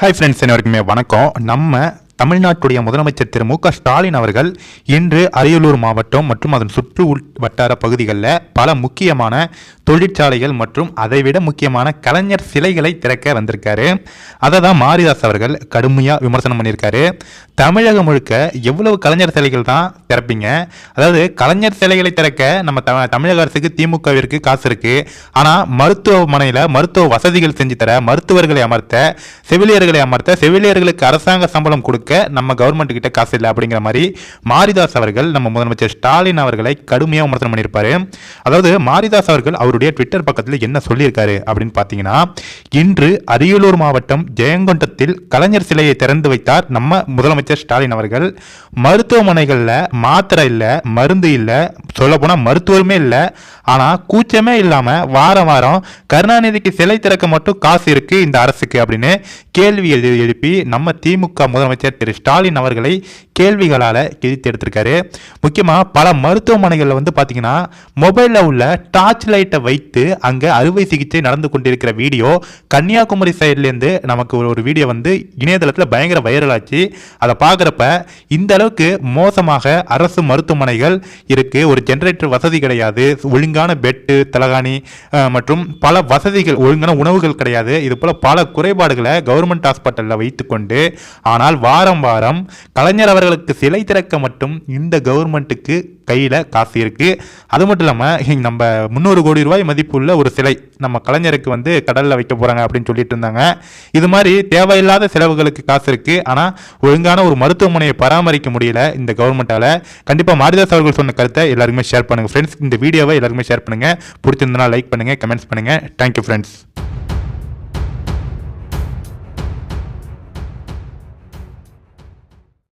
Hi friends அனைவருக்குமே வணக்கம். நம்ம தமிழ்நாட்டுடைய முதலமைச்சர் திரு மு க ஸ்டாலின் அவர்கள் இன்று அரியலூர் மாவட்டம் மற்றும் அதன் சுற்று உள் வட்டார பகுதிகளில் பல முக்கியமான தொழிற்சாலைகள் மற்றும் அதைவிட முக்கியமான கலைஞர் சிலைகளை திறக்க வந்திருக்காரு. அதை தான் மாரிதாஸ் அவர்கள் கடுமையாக விமர்சனம் பண்ணியிருக்காரு. தமிழகம் முழுக்க எவ்வளவு கலைஞர் சிலைகள் தான் திறப்பீங்க. அதாவது கலைஞர் சிலைகளை திறக்க நம்ம த தமிழக அரசுக்கு திமுகவிற்கு காசு இருக்கு. ஆனால் மருத்துவமனையில் மருத்துவ வசதிகள் செஞ்சு தர மருத்துவர்களை அமர்த்த செவிலியர்களை அமர்த்த செவிலியர்களுக்கு அரசாங்க சம்பளம் கொடுக்க நம்ம கவர்மெண்ட் கிட்ட காசு இல்லை அப்படிங்கிற மாதிரி மாரிதாஸ் அவர்கள் நம்ம முதலமைச்சர் ஸ்டாலின் அவர்களை கடுமையாக விமர்சனம் பண்ணியிருப்பாரு. அதாவது மாரிதாஸ் அவர்கள் அவருடைய ட்விட்டர் பக்கத்தில் என்ன சொல்லியிருக்காரு அப்படின்னு பார்த்தீங்கன்னா இன்று அரியலூர் மாவட்டம் ஜெயங்கொண்டத்தில் கலைஞர் சிலையை திறந்து வைத்தார் நம்ம முதலமைச்சர் ஸ்டாலின் அவர்கள். மருத்துவமனைகளில் மாத்திரை இல்லை மருந்து இல்லை சொல்லப்போனால் மருத்துவருமே இல்லை ஆனால் கூச்சமே இல்லாமல் வாரம் வாரம் கருணாநிதிக்கு சிலை திறக்க மட்டும் காசு இருக்குது இந்த அரசுக்கு அப்படின்னு கேள்வி எழு- எழுப்பி நம்ம திமுக முதலமைச்சர் திரு ஸ்டாலின் அவர்களை கேள்விகளால் கிழித்து எடுத்திருக்காரு. முக்கியமாக பல மருத்துவமனைகளில் வந்து பார்த்தீங்கன்னா மொபைலில் உள்ள டார்ச் லைட்டை வைத்து அங்கே அறுவை சிகிச்சை நடந்து கொண்டிருக்கிற வீடியோ கன்னியாகுமரி சைட்லேருந்து நமக்கு ஒரு ஒரு வீடியோ வந்து இணையதளத்தில் பயங்கர வைரல் ஆச்சு. அதை பார்க்குறப்ப இந்த அளவுக்கு மோசமாக அரசு மருத்துவமனைகள் இருக்குது ஒரு ஜென்ரேட்டர் வசதி கிடையாது. ஒழுங்காக ஒழுங்கான பெட்டு தலகாணி மற்றும் பல வசதிகள் ஒழுங்கான உணவுகள் கிடையாது. இது போல பல குறைபாடுகளை கவர்மெண்ட் ஹாஸ்பிட்டலில் வைத்துக்கொண்டு ஆனால் வாரம் வாரம் கலைஞர் அவர்களுக்கு சிலை திறக்க மட்டும் இந்த கவர்மெண்ட்டுக்கு கையில் காசு இருக்குது அது மட்டும் இல்லாமல் நம்ம முந்நூறு கோடி ரூபாய் மதிப்புள்ள ஒரு சிலை நம்ம கலைஞருக்கு வந்து கடலில் வைக்க போகிறாங்க அப்படின்னு சொல்லிட்டு இருந்தாங்க. இது மாதிரி தேவையில்லாத செலவுகளுக்கு காசு இருக்குது ஆனால் ஒழுங்கான ஒரு மருத்துவமனையை பராமரிக்க முடியல இந்த கவர்மெண்ட்டால் கண்டிப்பாக மாரிதாஸ் அவர்கள் சொன்ன கருத்தை எல்லாருமே ஷேர் பண்ணுங்கள் ஃப்ரெண்ட்ஸ் இந்த வீடியோவை எல்லாருமே ஷேர் பண்ணுங்கள் பிடிச்சிருந்தனா லைக் பண்ணுங்கள் கமெண்ட்ஸ் பண்ணுங்கள் தேங்க்யூ ஃப்ரெண்ட்ஸ்